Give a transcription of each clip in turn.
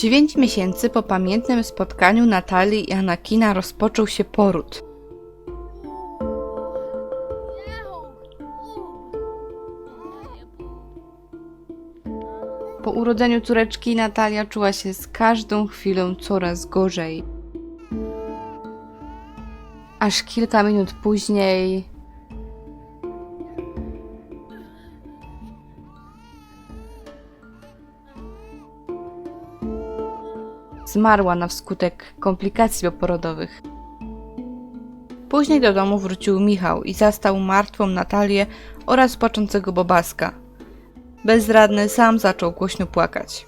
Dziewięć miesięcy po pamiętnym spotkaniu Natalii i Anakina rozpoczął się poród. Po urodzeniu córeczki Natalia czuła się z każdą chwilą coraz gorzej. Aż kilka minut później zmarła na wskutek komplikacji poporodowych. Później do domu wrócił Michał i zastał martwą Natalię oraz płaczącego Bobaska. Bezradny sam zaczął głośno płakać.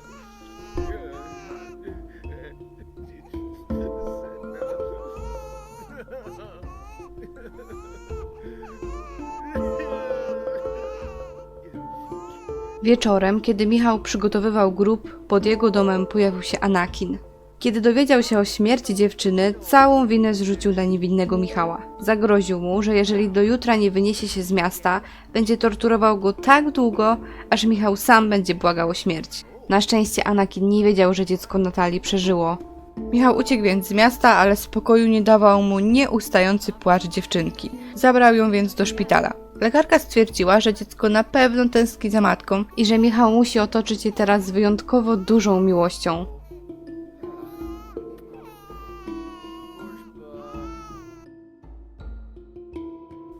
Wieczorem, kiedy Michał przygotowywał grób, pod jego domem pojawił się Anakin. Kiedy dowiedział się o śmierci dziewczyny, całą winę zrzucił na niewinnego Michała. Zagroził mu, że jeżeli do jutra nie wyniesie się z miasta, będzie torturował go tak długo, aż Michał sam będzie błagał o śmierć. Na szczęście Anakin nie wiedział, że dziecko Natalii przeżyło. Michał uciekł więc z miasta, ale spokoju nie dawał mu nieustający płacz dziewczynki. Zabrał ją więc do szpitala. Lekarka stwierdziła, że dziecko na pewno tęskni za matką i że Michał musi otoczyć je teraz wyjątkowo dużą miłością.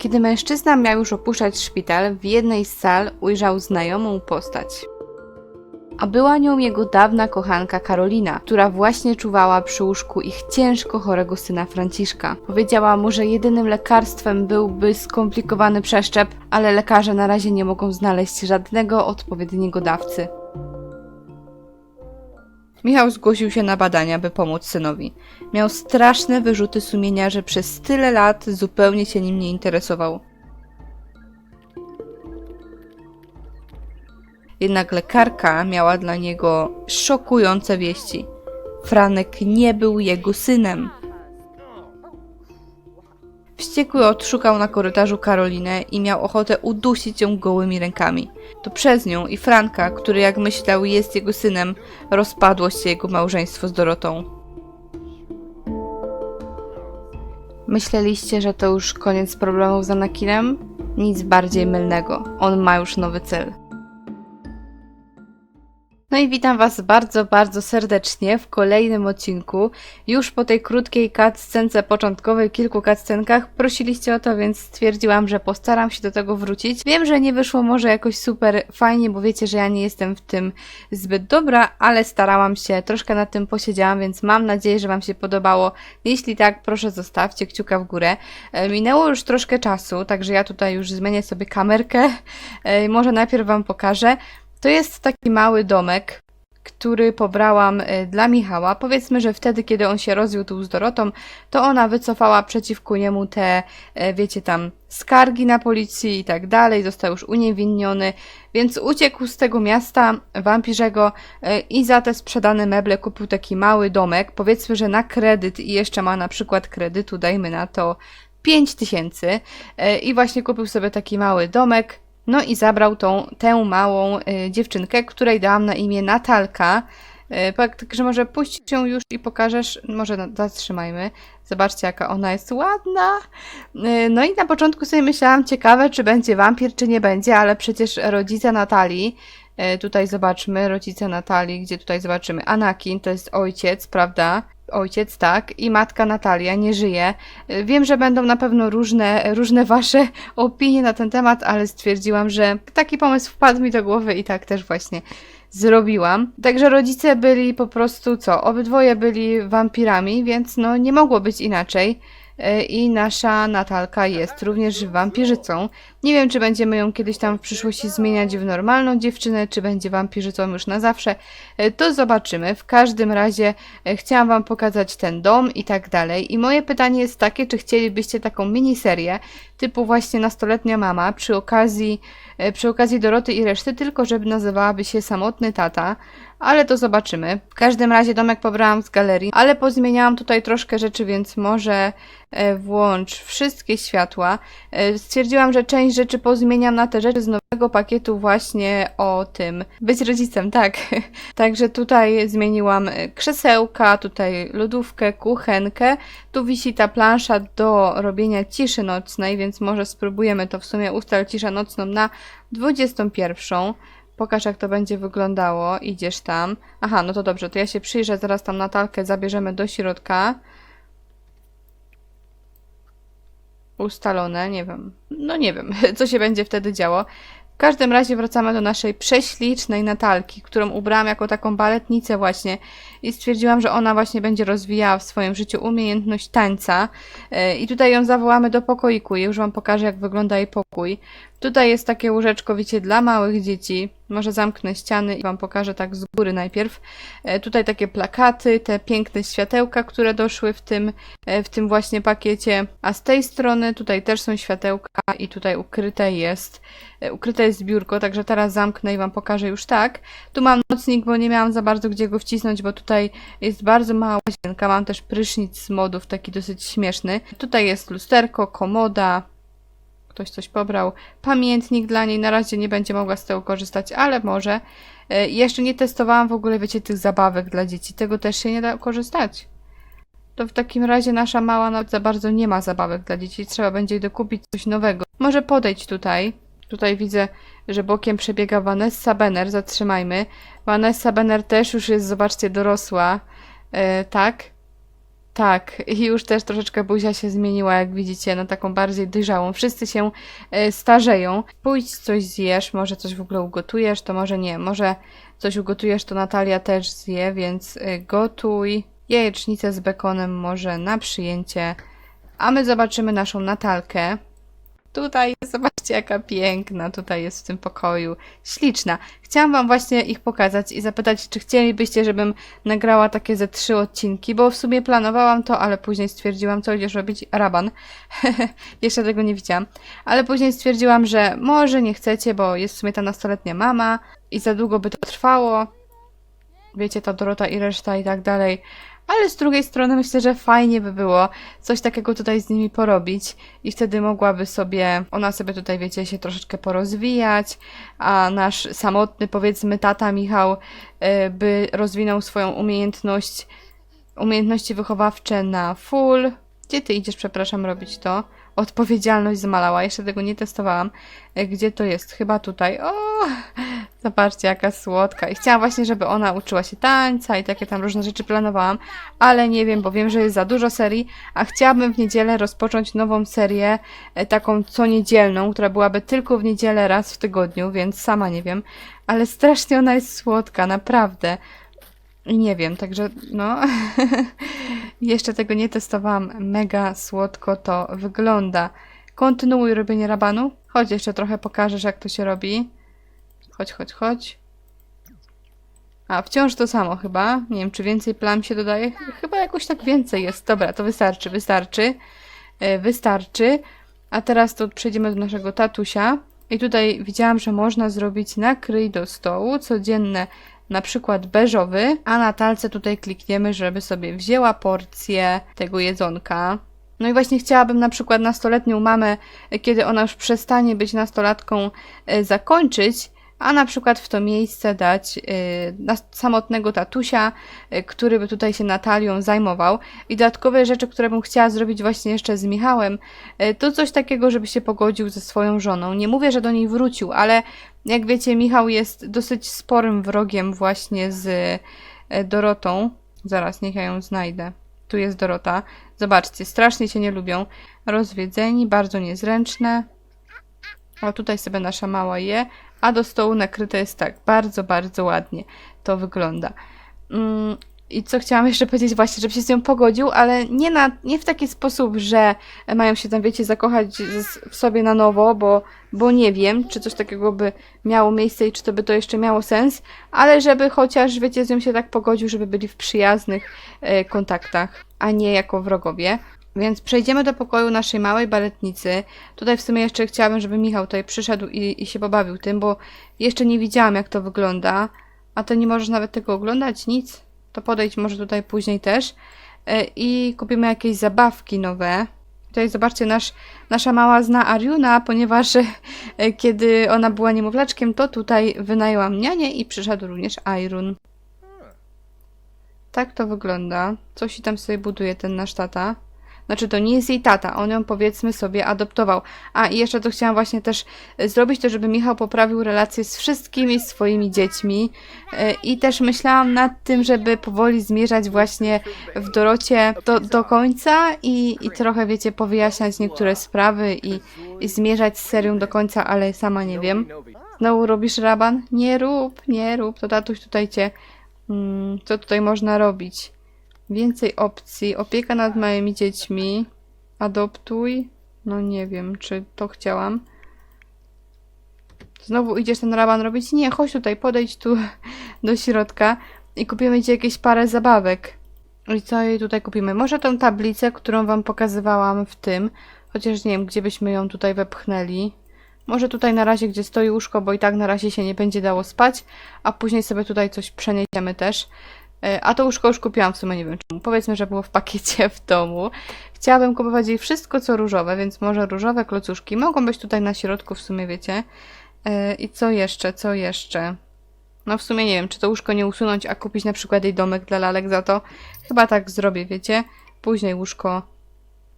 Kiedy mężczyzna miał już opuszczać szpital, w jednej z sal ujrzał znajomą postać. A była nią jego dawna kochanka Karolina, która właśnie czuwała przy łóżku ich ciężko chorego syna Franciszka. Powiedziała mu, że jedynym lekarstwem byłby skomplikowany przeszczep, ale lekarze na razie nie mogą znaleźć żadnego odpowiedniego dawcy. Michał zgłosił się na badania, by pomóc synowi. Miał straszne wyrzuty sumienia, że przez tyle lat zupełnie się nim nie interesował. Jednak lekarka miała dla niego szokujące wieści. Franek nie był jego synem. Wściekły odszukał na korytarzu Karolinę i miał ochotę udusić ją gołymi rękami. To przez nią i Franka, który jak myślał jest jego synem, rozpadło się jego małżeństwo z Dorotą. Myśleliście, że to już koniec problemów z Anakinem? Nic bardziej mylnego. On ma już nowy cel. No i witam Was bardzo, bardzo serdecznie w kolejnym odcinku. Już po tej krótkiej cutscence początkowej, kilku cutscenkach prosiliście o to, więc stwierdziłam, że postaram się do tego wrócić. Wiem, że nie wyszło może jakoś super fajnie, bo wiecie, że ja nie jestem w tym zbyt dobra, ale starałam się, troszkę nad tym posiedziałam, więc mam nadzieję, że Wam się podobało. Jeśli tak, proszę zostawcie kciuka w górę. E, Minęło już troszkę czasu, także ja tutaj już zmienię sobie kamerkę. E, Może najpierw Wam pokażę. To jest taki mały domek, który pobrałam y, dla Michała. Powiedzmy, że wtedy, kiedy on się rozwiódł z Dorotą, to ona wycofała przeciwko niemu te, e, wiecie, tam skargi na policji i tak dalej, został już uniewinniony, więc uciekł z tego miasta wampirzego e, i za te sprzedane meble kupił taki mały domek, powiedzmy, że na kredyt i jeszcze ma na przykład kredytu, dajmy na to 5 tysięcy i właśnie kupił sobie taki mały domek, no i zabrał tą, tę małą y, dziewczynkę, której dałam na imię Natalka. Y, także może puścić ją już i pokażesz, może zatrzymajmy. Zobaczcie, jaka ona jest ładna. Y, no i na początku sobie myślałam, ciekawe, czy będzie wampir, czy nie będzie, ale przecież rodzice Natalii, tutaj zobaczmy, rodzice Natalii, gdzie tutaj zobaczymy, Anakin, to jest ojciec, prawda? Ojciec, tak, i matka Natalia nie żyje. Y, Wiem, że będą na pewno różne, różne wasze opinie na ten temat, ale stwierdziłam, że taki pomysł wpadł mi do głowy i tak też właśnie zrobiłam. Także rodzice byli po prostu co? Obydwoje byli wampirami, więc no nie mogło być inaczej. E, I nasza Natalka jest również wampirzycą. Nie wiem, czy będziemy ją kiedyś tam w przyszłości zmieniać w normalną dziewczynę, czy będzie wampirzycą już na zawsze. E, To zobaczymy. W każdym razie e, chciałam Wam pokazać ten dom i tak dalej. I moje pytanie jest takie, czy chcielibyście taką miniserię typu właśnie nastoletnia mama przy okazji, przy okazji Doroty i reszty, tylko żeby nazywałaby się Samotny Tata, ale to zobaczymy. W każdym razie domek pobrałam z galerii, ale pozmieniałam tutaj troszkę rzeczy, więc może e, włącz wszystkie światła. E, stwierdziłam, że część rzeczy pozmieniam na te rzeczy z nowego pakietu właśnie o tym. Być rodzicem, tak. Także tutaj zmieniłam e, krzesełka, tutaj lodówkę, kuchenkę. Tu wisi ta plansza do robienia ciszy nocnej, więc może spróbujemy to w sumie ustal ciszę nocną na 21. Pokaż, jak to będzie wyglądało. Idziesz tam. Aha, no to dobrze, to ja się przyjrzę, zaraz tam Natalkę zabierzemy do środka. Ustalone, nie wiem. No nie wiem, co się będzie wtedy działo. W każdym razie wracamy do naszej prześlicznej Natalki, którą ubrałam jako taką baletnicę właśnie i stwierdziłam, że ona właśnie będzie rozwijała w swoim życiu umiejętność tańca. Yy, I tutaj ją zawołamy do pokoiku. Ja już Wam pokażę, jak wygląda jej pokój. Tutaj jest takie łóżeczko, wiecie, dla małych dzieci. Może zamknę ściany i Wam pokażę tak z góry najpierw. E, tutaj takie plakaty, te piękne światełka, które doszły w tym, e, w tym właśnie pakiecie. A z tej strony tutaj też są światełka i tutaj ukryte jest, e, ukryte jest biurko, także teraz zamknę i Wam pokażę już tak. Tu mam nocnik, bo nie miałam za bardzo gdzie go wcisnąć, bo tutaj jest bardzo mała łazienka. Mam też prysznic z modów, taki dosyć śmieszny. Tutaj jest lusterko, komoda, ktoś coś pobrał. Pamiętnik dla niej, na razie nie będzie mogła z tego korzystać, ale może. E, Jeszcze nie testowałam w ogóle, wiecie, tych zabawek dla dzieci. Tego też się nie da korzystać. To w takim razie nasza mała nawet za bardzo nie ma zabawek dla dzieci. Trzeba będzie jej dokupić coś nowego. Może podejdź tutaj. Tutaj widzę, że bokiem przebiega Vanessa Benner. Zatrzymajmy. Vanessa Benner też już jest, zobaczcie, dorosła. E, tak. Tak, i już też troszeczkę buzia się zmieniła, jak widzicie, na taką bardziej dojrzałą. Wszyscy się e, starzeją. Pójdź coś zjesz, może coś w ogóle ugotujesz, to może nie. Może coś ugotujesz, to Natalia też zje, więc e, gotuj. Jajecznicę z bekonem może na przyjęcie. A my zobaczymy naszą Natalkę. Tutaj, zobaczcie jaka piękna tutaj jest w tym pokoju. Śliczna. Chciałam wam właśnie ich pokazać i zapytać, czy chcielibyście, żebym nagrała takie ze trzy odcinki, bo w sumie planowałam to, ale później stwierdziłam, co idziesz robić, raban. Jeszcze tego nie widziałam. Ale później stwierdziłam, że może nie chcecie, bo jest w sumie ta nastoletnia mama i za długo by to trwało. Wiecie, ta Dorota i reszta i tak dalej. Ale z drugiej strony myślę, że fajnie by było coś takiego tutaj z nimi porobić i wtedy mogłaby sobie, ona sobie tutaj, wiecie, się troszeczkę porozwijać, a nasz samotny, powiedzmy, tata Michał e, by rozwinął swoją umiejętność, umiejętności wychowawcze na full. Gdzie ty idziesz, przepraszam, robić to? Odpowiedzialność zmalała, jeszcze tego nie testowałam. E, Gdzie to jest? Chyba tutaj. O, zobaczcie, jaka słodka. I chciałam właśnie, żeby ona uczyła się tańca i takie tam różne rzeczy planowałam, ale nie wiem, bo wiem, że jest za dużo serii, a chciałabym w niedzielę rozpocząć nową serię, e, taką co niedzielną, która byłaby tylko w niedzielę raz w tygodniu, więc sama nie wiem, ale strasznie ona jest słodka, naprawdę. I nie wiem, także no. Jeszcze tego nie testowałam. Mega słodko to wygląda. Kontynuuj robienie rabanu. Chodź, jeszcze trochę pokażesz, jak to się robi. Chodź, chodź, chodź. A, wciąż to samo chyba. Nie wiem, czy więcej plam się dodaje. Chyba jakoś tak więcej jest. Dobra, to wystarczy, wystarczy. E, Wystarczy. A teraz to przejdziemy do naszego tatusia. I tutaj widziałam, że można zrobić nakryj do stołu codzienne, na przykład beżowy, a na talce tutaj klikniemy, żeby sobie wzięła porcję tego jedzonka. No i właśnie chciałabym na przykład nastoletnią mamę, kiedy ona już przestanie być nastolatką, e, zakończyć, a na przykład w to miejsce dać nas- samotnego tatusia, e, który by tutaj się Natalią zajmował. I dodatkowe rzeczy, które bym chciała zrobić właśnie jeszcze z Michałem, e, to coś takiego, żeby się pogodził ze swoją żoną. Nie mówię, że do niej wrócił, ale jak wiecie, Michał jest dosyć sporym wrogiem właśnie z Dorotą. Zaraz, niech ja ją znajdę. Tu jest Dorota. Zobaczcie, strasznie się nie lubią. Rozwiedzeni, bardzo niezręczne. O, tutaj sobie nasza mała je, a do stołu nakryte jest tak, bardzo, bardzo ładnie to wygląda. Mm, I co chciałam jeszcze powiedzieć właśnie, żeby się z nią pogodził, ale nie, na, nie w taki sposób, że mają się tam, wiecie, zakochać w sobie na nowo, bo, bo nie wiem, czy coś takiego by miało miejsce i czy to by to jeszcze miało sens, ale żeby chociaż, wiecie, z nią się tak pogodził, żeby byli w przyjaznych e, kontaktach, a nie jako wrogowie. Więc przejdziemy do pokoju naszej małej baletnicy. Tutaj w sumie jeszcze chciałabym, żeby Michał tutaj przyszedł i, i się pobawił tym, bo jeszcze nie widziałam, jak to wygląda. A ty nie możesz nawet tego oglądać? Nic? To podejdź może tutaj później też. E, I kupimy jakieś zabawki nowe. Tutaj zobaczcie, nasz, nasza mała zna Ariuna, ponieważ e, kiedy ona była niemowlaczkiem, to tutaj wynajęłam nianię i przyszedł również Irun. Tak to wygląda. Coś tam sobie buduje ten nasz tata. Znaczy, to nie jest jej tata, on ją powiedzmy sobie adoptował. A i jeszcze to chciałam właśnie też e, zrobić, to żeby Michał poprawił relacje z wszystkimi swoimi dziećmi. E, I też myślałam nad tym, żeby powoli zmierzać właśnie w Dorocie do, do końca i, i trochę, wiecie, powyjaśniać niektóre sprawy i, i zmierzać z serią do końca, ale sama nie wiem. Znowu robisz raban? Nie rób, nie rób, to tatuś tutaj cię... Mm, co tutaj można robić? Więcej opcji. Opieka nad małymi dziećmi. Adoptuj. No nie wiem, czy to chciałam. Znowu idziesz ten raban robić? Nie, chodź tutaj, podejdź tu do środka i kupimy ci jakieś parę zabawek. I co jej tutaj kupimy? Może tą tablicę, którą wam pokazywałam w tym, chociaż nie wiem, gdzie byśmy ją tutaj wepchnęli. Może tutaj na razie, gdzie stoi łóżko, bo i tak na razie się nie będzie dało spać, a później sobie tutaj coś przeniesiemy też. E, A to łóżko już kupiłam w sumie, nie wiem czemu. Powiedzmy, że było w pakiecie w domu. Chciałabym kupować jej wszystko, co różowe, więc może różowe klocuszki. Mogą być tutaj na środku, w sumie wiecie. E, I co jeszcze, co jeszcze? No w sumie nie wiem, czy to łóżko nie usunąć, a kupić na przykład jej domek dla lalek za to. Chyba tak zrobię, wiecie. Później łóżko.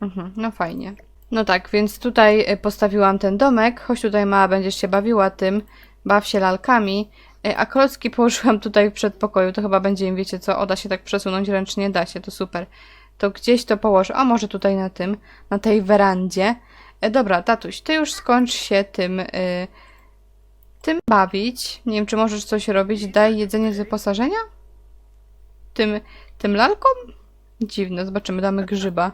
Mhm, no fajnie. No tak, więc tutaj e, postawiłam ten domek. Chodź tutaj mała, będziesz się bawiła tym. Baw się lalkami. E, A klocki położyłam tutaj w przedpokoju. To chyba będzie im, wiecie co, o, da się tak przesunąć ręcznie, da się, to super. To gdzieś to położę. A może tutaj na tym, na tej werandzie. E, dobra, tatuś, ty już skończ się tym, y, tym bawić. Nie wiem, czy możesz coś robić. Daj jedzenie z wyposażenia? Tym, tym lalkom? Dziwne, zobaczymy, damy grzyba.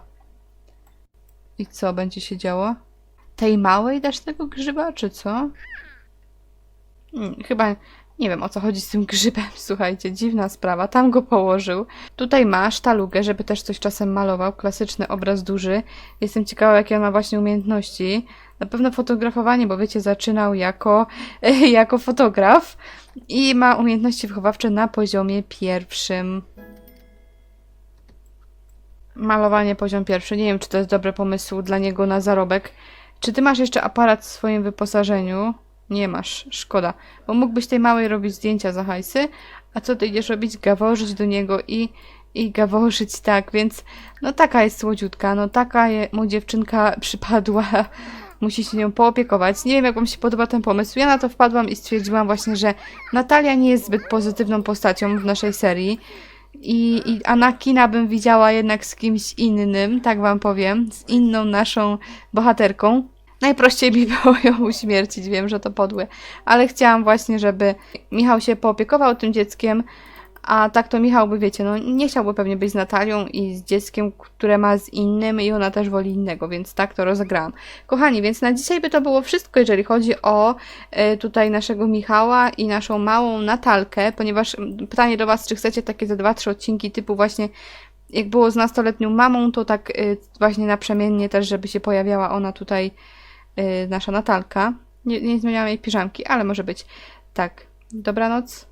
I co będzie się działo? Tej małej dasz tego grzyba, czy co? Hmm, chyba nie wiem o co chodzi z tym grzybem, słuchajcie, dziwna sprawa. Tam go położył. Tutaj ma sztalugę, żeby też coś czasem malował. Klasyczny obraz duży. Jestem ciekawa, jakie on ma właśnie umiejętności. Na pewno fotografowanie, bo wiecie, zaczynał jako, jako fotograf i ma umiejętności wychowawcze na poziomie pierwszym. Malowanie poziom pierwszy. Nie wiem, czy to jest dobry pomysł dla niego na zarobek. Czy ty masz jeszcze aparat w swoim wyposażeniu? Nie masz, szkoda. Bo mógłbyś tej małej robić zdjęcia za hajsy, a co ty idziesz robić? Gaworzyć do niego i, i gaworzyć tak, więc no taka jest słodziutka, no taka je, mu dziewczynka przypadła. Musi się nią poopiekować. Nie wiem, jak wam się podoba ten pomysł. Ja na to wpadłam i stwierdziłam właśnie, że Natalia nie jest zbyt pozytywną postacią w naszej serii. I, I Anakina bym widziała jednak z kimś innym, tak wam powiem, z inną naszą bohaterką. Najprościej mi było ją uśmiercić, wiem, że to podłe, ale chciałam właśnie, żeby Michał się poopiekował tym dzieckiem, a tak to Michał by, wiecie, no nie chciałby pewnie być z Natalią i z dzieckiem, które ma z innym i ona też woli innego, więc tak to rozegrałam. Kochani, więc na dzisiaj by to było wszystko, jeżeli chodzi o e, tutaj naszego Michała i naszą małą Natalkę, ponieważ pytanie do Was, czy chcecie takie ze dwa, trzy odcinki typu właśnie jak było z nastoletnią mamą, to tak y, właśnie naprzemiennie też, żeby się pojawiała ona tutaj, y, nasza Natalka. Nie, nie zmieniałam jej piżamki, ale może być. Tak, dobranoc.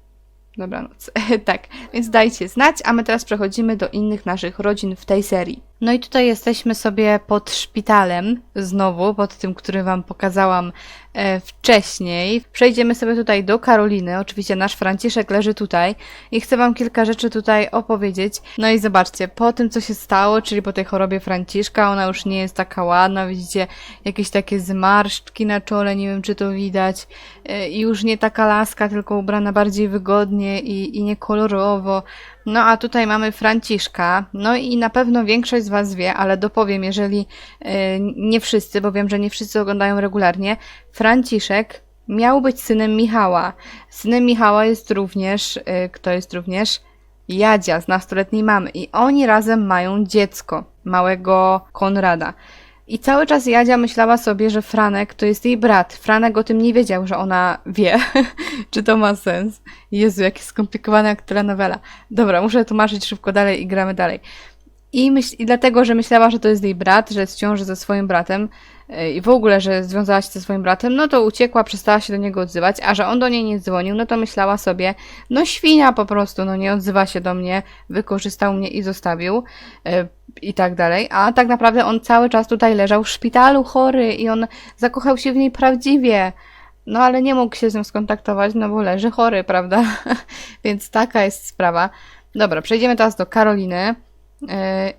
Dobranoc. tak, więc dajcie znać, a my teraz przechodzimy do innych naszych rodzin w tej serii. No i tutaj jesteśmy sobie pod szpitalem, znowu, pod tym, który Wam pokazałam e, wcześniej. Przejdziemy sobie tutaj do Karoliny. Oczywiście nasz Franciszek leży tutaj i chcę Wam kilka rzeczy tutaj opowiedzieć. No i zobaczcie, po tym, co się stało, czyli po tej chorobie Franciszka, ona już nie jest taka ładna, widzicie, jakieś takie zmarszczki na czole, nie wiem, czy to widać. E, I już nie taka laska, tylko ubrana bardziej wygodnie i, i niekolorowo. No a tutaj mamy Franciszka. No i na pewno większość z Was wie, ale dopowiem, jeżeli e, nie wszyscy, bo wiem, że nie wszyscy oglądają regularnie. Franciszek miał być synem Michała. Synem Michała jest również, e, kto jest również? Jadzia z nastoletniej mamy. I oni razem mają dziecko, małego Konrada. I cały czas Jadzia myślała sobie, że Franek to jest jej brat. Franek o tym nie wiedział, że ona wie. Czy to ma sens? Jezu, jakie skomplikowana jak telenowela. Dobra, muszę tłumaczyć szybko dalej i gramy dalej. I, myśl, I dlatego, że myślała, że to jest jej brat, że jest w ciąży ze swoim bratem yy, i w ogóle, że związała się ze swoim bratem, no to uciekła, przestała się do niego odzywać, a że on do niej nie dzwonił, no to myślała sobie, no świnia po prostu, no nie odzywa się do mnie, wykorzystał mnie i zostawił yy, i tak dalej. A tak naprawdę on cały czas tutaj leżał w szpitalu chory i on zakochał się w niej prawdziwie. No ale nie mógł się z nią skontaktować, no bo leży chory, prawda? Więc taka jest sprawa. Dobra, przejdziemy teraz do Karoliny. Yy,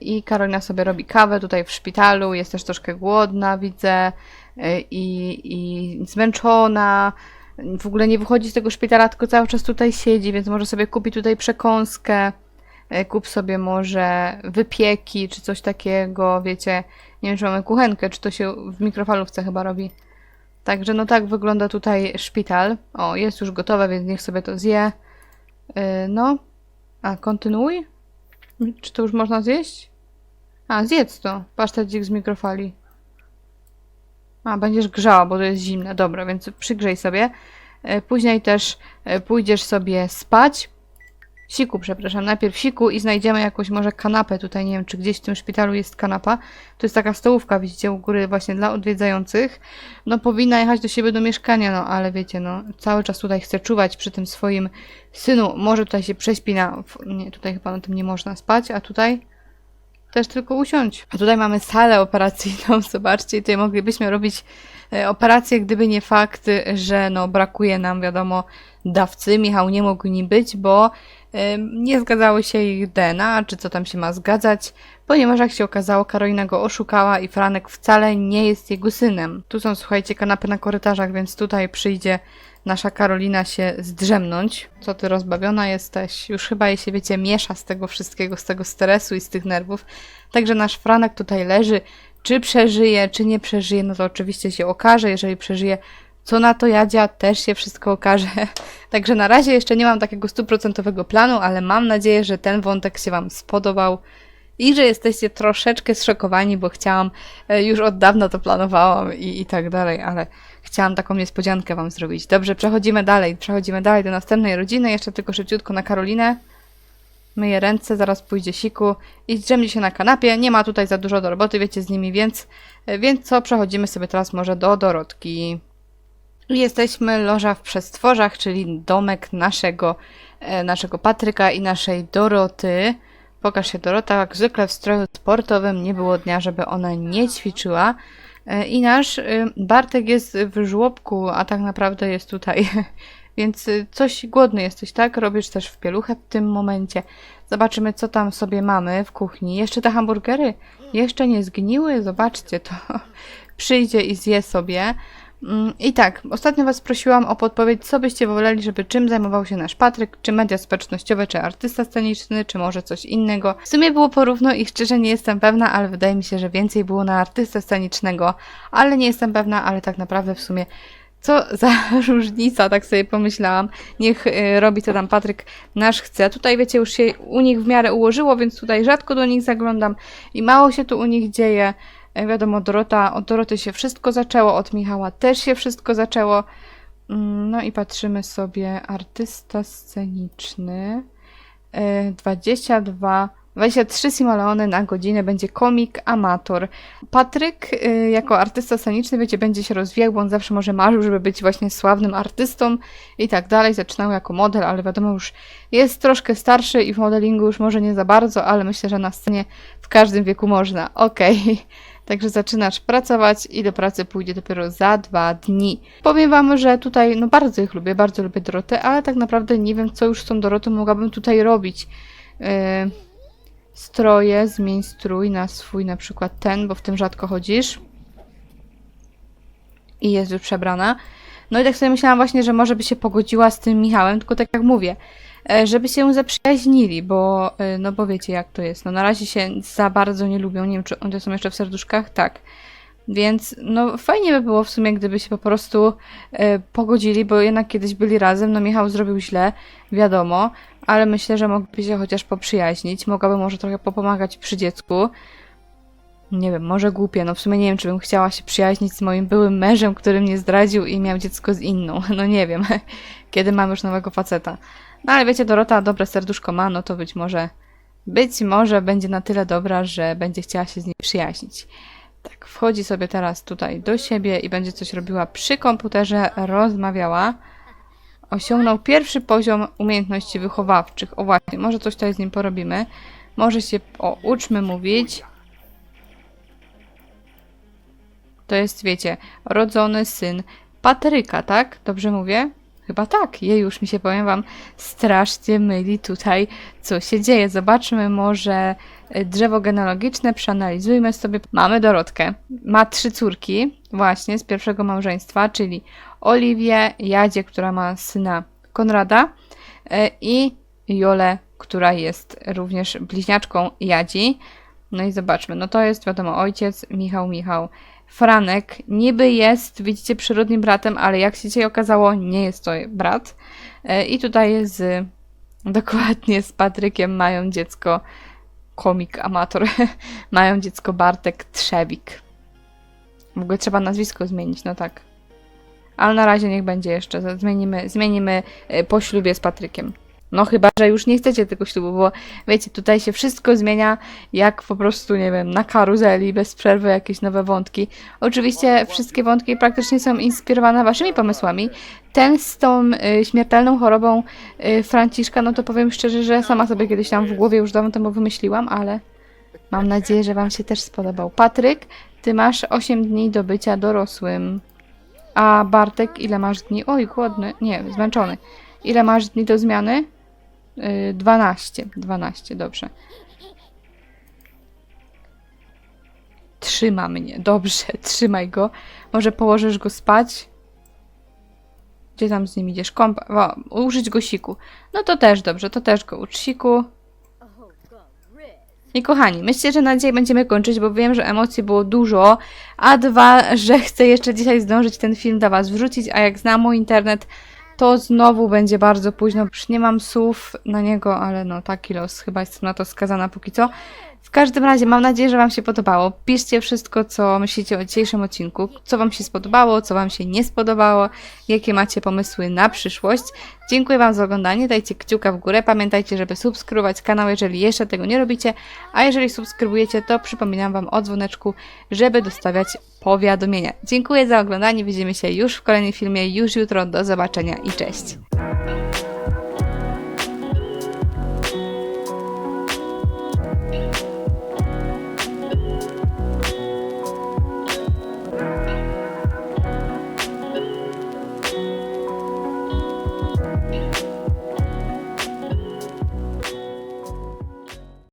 I Karolina sobie robi kawę tutaj w szpitalu, jest też troszkę głodna, widzę, yy, i, i zmęczona. W ogóle nie wychodzi z tego szpitala, tylko cały czas tutaj siedzi, więc może sobie kupi tutaj przekąskę. Yy, Kup sobie może wypieki, czy coś takiego, wiecie. Nie wiem, czy mamy kuchenkę, czy to się w mikrofalówce chyba robi. Także no tak wygląda tutaj szpital. O, jest już gotowe, więc niech sobie to zje. Yy, no. A, kontynuuj? Czy to już można zjeść? A, zjedz to. Pasztecik z mikrofali. A, będziesz grzała, bo to jest zimne. Dobra, więc przygrzej sobie. E, Później też e, pójdziesz sobie spać. Siku, przepraszam. Najpierw siku i znajdziemy jakąś może kanapę. Tutaj nie wiem, czy gdzieś w tym szpitalu jest kanapa. To jest taka stołówka, widzicie, u góry właśnie dla odwiedzających. No powinna jechać do siebie do mieszkania, no ale wiecie, no cały czas tutaj chce czuwać przy tym swoim synu. Może tutaj się prześpi na... w- Nie, tutaj chyba na tym nie można spać, a tutaj też tylko usiąść. A tutaj mamy salę operacyjną, zobaczcie, tutaj moglibyśmy robić operację, gdyby nie fakt, że no brakuje nam, wiadomo, dawcy. Michał nie mógł nim być, bo nie zgadzały się ich DNA, czy co tam się ma zgadzać, ponieważ jak się okazało, Karolina go oszukała i Franek wcale nie jest jego synem. Tu są, słuchajcie, kanapy na korytarzach, więc tutaj przyjdzie nasza Karolina się zdrzemnąć. Co ty rozbawiona jesteś? Już chyba jej się, wiecie, miesza z tego wszystkiego, z tego stresu i z tych nerwów. Także nasz Franek tutaj leży. Czy przeżyje, czy nie przeżyje, no to oczywiście się okaże. Jeżeli przeżyje, co na to Jadzia, też się wszystko okaże. Także na razie jeszcze nie mam takiego stuprocentowego planu, ale mam nadzieję, że ten wątek się Wam spodobał i że jesteście troszeczkę zszokowani, bo chciałam, e, już od dawna to planowałam i, i tak dalej, ale chciałam taką niespodziankę Wam zrobić. Dobrze, przechodzimy dalej, przechodzimy dalej do następnej rodziny, jeszcze tylko szybciutko na Karolinę. Myję ręce, zaraz pójdzie siku i drzemnie się na kanapie. Nie ma tutaj za dużo do roboty, wiecie, z nimi, więc, e, więc co, przechodzimy sobie teraz może do Dorotki. Jesteśmy loża w przestworzach, czyli domek naszego, e, naszego Patryka i naszej Doroty. Pokaż się Dorota, jak zwykle w stroju sportowym, nie było dnia, żeby ona nie ćwiczyła. E, I nasz Bartek jest w żłobku, a tak naprawdę jest tutaj. Więc y, coś głodny jesteś, tak? Robisz też w pieluchę w tym momencie. Zobaczymy, co tam sobie mamy w kuchni. Jeszcze te hamburgery jeszcze nie zgniły. Zobaczcie to. Przyjdzie i zje sobie. Mm, I tak, ostatnio Was prosiłam o podpowiedź, co byście woleli, żeby czym zajmował się nasz Patryk, czy media społecznościowe, czy artysta sceniczny, czy może coś innego. W sumie było porówno i szczerze nie jestem pewna, ale wydaje mi się, że więcej było na artystę scenicznego, ale nie jestem pewna, ale tak naprawdę w sumie co za różnica, tak sobie pomyślałam. Niech y, robi co tam Patryk nasz chce. Tutaj wiecie, już się u nich w miarę ułożyło, więc tutaj rzadko do nich zaglądam i mało się tu u nich dzieje. E, Wiadomo, Dorota, od Doroty się wszystko zaczęło, od Michała też się wszystko zaczęło. Mm, No i patrzymy sobie, artysta sceniczny, e, 22, 23 simoleony na godzinę, będzie komik, amator. Patryk, y, jako artysta sceniczny, wiecie, będzie się rozwijał, bo on zawsze może marzył, żeby być właśnie sławnym artystą i tak dalej. Zaczynał jako model, ale wiadomo, już jest troszkę starszy i w modelingu już może nie za bardzo, ale myślę, że na scenie w każdym wieku można. Okej. Także zaczynasz pracować i do pracy pójdzie dopiero za dwa dni. Powiem Wam, że tutaj no bardzo ich lubię, bardzo lubię Dorotę, ale tak naprawdę nie wiem, co już z tą Dorotą mogłabym tutaj robić. Yy, stroje, zmień strój na swój na przykład ten, bo w tym rzadko chodzisz. I jest już przebrana. No i tak sobie myślałam właśnie, że może by się pogodziła z tym Michałem, tylko tak jak mówię, e, żeby się zaprzyjaźnili, bo e, no bo wiecie jak to jest. No na razie się za bardzo nie lubią. Nie wiem, czy one są jeszcze w serduszkach? Tak. Więc no fajnie by było w sumie, gdyby się po prostu e, pogodzili, bo jednak kiedyś byli razem. No Michał zrobił źle, wiadomo, ale myślę, że mogliby się chociaż poprzyjaźnić. Mogłaby może trochę popomagać przy dziecku. Nie wiem, może głupie, no w sumie nie wiem, czy bym chciała się przyjaźnić z moim byłym mężem, który mnie zdradził i miał dziecko z inną. No nie wiem, kiedy mam już nowego faceta. No ale wiecie, Dorota dobre serduszko ma, no to być może być może będzie na tyle dobra, że będzie chciała się z niej przyjaźnić. Tak, wchodzi sobie teraz tutaj do siebie i będzie coś robiła przy komputerze, rozmawiała. Osiągnął pierwszy poziom umiejętności wychowawczych. O właśnie, może coś tutaj z nim porobimy. Może się, o, uczmy mówić. To jest, wiecie, rodzony syn Patryka, tak? Dobrze mówię? Chyba tak. Je już mi się, powiem wam, strasznie myli tutaj, co się dzieje. Zobaczmy może drzewo genealogiczne, przeanalizujmy sobie. Mamy Dorotkę. Ma trzy córki, właśnie z pierwszego małżeństwa, czyli Oliwię, Jadzie, która ma syna Konrada y, i Jolę, która jest również bliźniaczką Jadzi. No i zobaczmy, no to jest wiadomo ojciec, Michał, Michał. Franek niby jest, widzicie, przyrodnim bratem, ale jak się dzisiaj okazało, nie jest to brat. E, I tutaj z, dokładnie z Patrykiem mają dziecko, komik, amator, mają dziecko Bartek Trzewik. W ogóle trzeba nazwisko zmienić, no tak. Ale na razie niech będzie jeszcze, zmienimy, zmienimy e, po ślubie z Patrykiem. No chyba, że już nie chcecie tego ślubu, bo wiecie, tutaj się wszystko zmienia jak po prostu, nie wiem, na karuzeli, bez przerwy jakieś nowe wątki. Oczywiście wszystkie wątki praktycznie są inspirowane waszymi pomysłami. Ten z tą y, śmiertelną chorobą y, Franciszka, no to powiem szczerze, że sama sobie kiedyś tam w głowie już dawno temu wymyśliłam, ale mam nadzieję, że wam się też spodobał. Patryk, ty masz 8 dni do bycia dorosłym. A Bartek, ile masz dni? Oj, głodny. Nie, zmęczony. Ile masz dni do zmiany? Yy, 12. 12, dobrze. Trzyma mnie. Dobrze, trzymaj go. Może położysz go spać? Gdzie tam z nim idziesz? Kąpa. O, użyć go siku. No to też dobrze, to też go ucz siku. I kochani, myślę, że na dzisiaj będziemy kończyć, bo wiem, że emocji było dużo, a dwa, że chcę jeszcze dzisiaj zdążyć ten film dla Was wrzucić, a jak znam mój internet, to znowu będzie bardzo późno. Już nie mam słów na niego, ale no taki los, chyba jestem na to skazana póki co. W każdym razie mam nadzieję, że Wam się podobało. Piszcie wszystko, co myślicie o dzisiejszym odcinku, co Wam się spodobało, co Wam się nie spodobało, jakie macie pomysły na przyszłość. Dziękuję Wam za oglądanie, dajcie kciuka w górę, pamiętajcie, żeby subskrybować kanał, jeżeli jeszcze tego nie robicie, a jeżeli subskrybujecie, to przypominam Wam o dzwoneczku, żeby dostawiać powiadomienia. Dziękuję za oglądanie, widzimy się już w kolejnym filmie, już jutro, do zobaczenia i cześć!